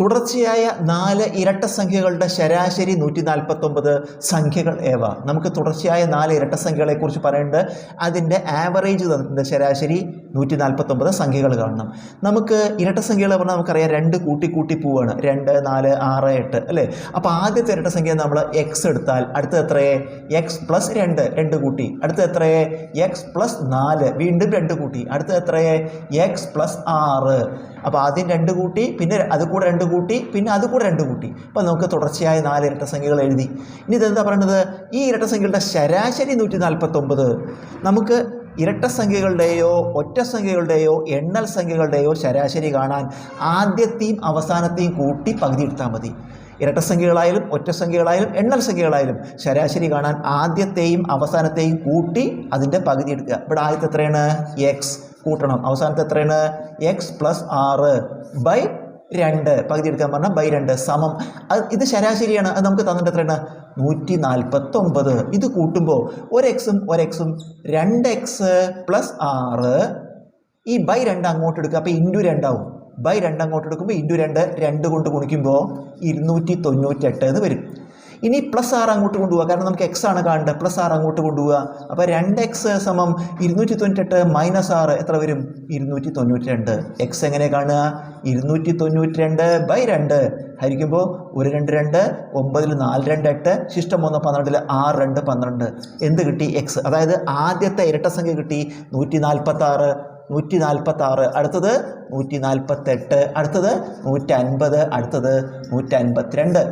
തുടർച്ചയായ നാല് ഇരട്ട സംഖ്യകളുടെ ശരാശരി നൂറ്റി നാൽപ്പത്തൊമ്പത് സംഖ്യകൾ ഏവ? നമുക്ക് തുടർച്ചയായ നാല് ഇരട്ട സംഖ്യകളെ കുറിച്ച് പറയുന്നുണ്ട്. അതിന്റെ ആവറേജ് തന്നിട്ടുണ്ട് ശരാശരി നൂറ്റി നാൽപ്പത്തൊമ്പത് സംഖ്യകൾ കാണണം. നമുക്ക് ഇരട്ട സംഖ്യകൾ പറഞ്ഞാൽ നമുക്കറിയാം രണ്ട് കൂട്ടി കൂട്ടി പോവാണ്. രണ്ട് നാല് ആറ് എട്ട് അല്ലേ? അപ്പോൾ ആദ്യത്തെ ഇരട്ട സംഖ്യ നമ്മൾ എക്സ് എടുത്താൽ അടുത്ത എത്രയെ എക്സ് പ്ലസ് രണ്ട് രണ്ട് കൂട്ടി. അടുത്ത എത്രയെ എക്സ് പ്ലസ് നാല്. വീണ്ടും രണ്ട് കൂട്ടി. അടുത്ത എത്രയെ എക്സ് പ്ലസ് ആറ്. അപ്പോൾ ആദ്യം രണ്ട് കൂട്ടി പിന്നെ അത് കൂടെ രണ്ട് കൂട്ടി പിന്നെ അത് കൂടെ രണ്ട് കൂട്ടി. അപ്പോൾ നമുക്ക് തുടർച്ചയായ നാല് ഇരട്ട സംഖ്യകൾ എഴുതി. ഇനി ഇതെന്താ പറയുന്നത് ഈ ഇരട്ട സംഖ്യകളുടെ ശരാശരി നൂറ്റി നാൽപ്പത്തൊമ്പത് നമുക്ക് ഇരട്ട സംഖ്യകളുടെയോ ഒറ്റ സംഖ്യകളുടെയോ എണ്ണൽ സംഖ്യകളുടെയോ ശരാശരി കാണാൻ ആദ്യത്തെയും അവസാനത്തെയും കൂട്ടി പകുതി എടുത്താൽ മതി. ഇരട്ട സംഖ്യകളായാലും ഒറ്റ സംഖ്യകളായാലും എണ്ണൽ സംഖ്യകളായാലും ശരാശരി കാണാൻ ആദ്യത്തെയും അവസാനത്തെയും കൂട്ടി അതിന്റെ പകുതി എടുക്കുക. ഇവിടെ ആദ്യത്തെ എത്രയാണ്? എക്സ് കൂട്ടണം. അവസാനത്തെ എത്രയാണ്? എക്സ് പ്ലസ് ആറ് ബൈ രണ്ട് പകുതി എടുക്കാൻ പറഞ്ഞാൽ ബൈ രണ്ട് സമം. അത് ഇത് ശരാശരിയാണ്. അത് നമുക്ക് തന്നിട്ട് എത്രയാണ്? നൂറ്റി നാൽപ്പത്തൊമ്പത് ഇത് കൂട്ടുമ്പോൾ ഒരു എക്സും ഒരു എക്സും രണ്ട് എക്സ് പ്ലസ് ആറ്. ഈ ബൈ രണ്ട് അങ്ങോട്ട് എടുക്കുക. അപ്പോൾ ഇന്റു രണ്ടാവും ബൈ രണ്ട് അങ്ങോട്ട് എടുക്കുമ്പോൾ ഇന്റു രണ്ട് രണ്ട് കൊണ്ട് ഗുണിക്കുമ്പോൾ ഇരുന്നൂറ്റി തൊണ്ണൂറ്റെട്ട് എന്ന് വരും. ഇനി പ്ലസ് ആറ് അങ്ങോട്ട് കൊണ്ടുപോകുക കാരണം നമുക്ക് എക്സ് ആണ് കാണേണ്ടത്. പ്ലസ് ആറ് അങ്ങോട്ട് കൊണ്ടുപോകുക അപ്പോൾ രണ്ട് എക്സ് സമം ഇരുന്നൂറ്റി തൊണ്ണൂറ്റെട്ട് മൈനസ് ആറ് എത്ര വരും? ഇരുന്നൂറ്റി തൊണ്ണൂറ്റി രണ്ട് എക്സ് എങ്ങനെ കാണുക? ഇരുന്നൂറ്റി തൊണ്ണൂറ്റി രണ്ട്. ബൈ രണ്ട് ഹരിക്കുമ്പോൾ ഒരു രണ്ട് രണ്ട് ഒമ്പതിൽ നാല് രണ്ട് എട്ട് ശിഷ്ടം ഒന്ന് പന്ത്രണ്ടിൽ ആറ് രണ്ട് പന്ത്രണ്ട്. എന്ത് കിട്ടി? എക്സ് അതായത് ആദ്യത്തെ ഇരട്ട സംഖ്യ കിട്ടി നൂറ്റി നാൽപ്പത്തി ആറ് നൂറ്റി നാൽപ്പത്തി ആറ് അടുത്തത് നൂറ്റി നാൽപ്പത്തെട്ട് അടുത്തത് നൂറ്റി അൻപത് അടുത്തത് നൂറ്റി അൻപത്തിരണ്ട്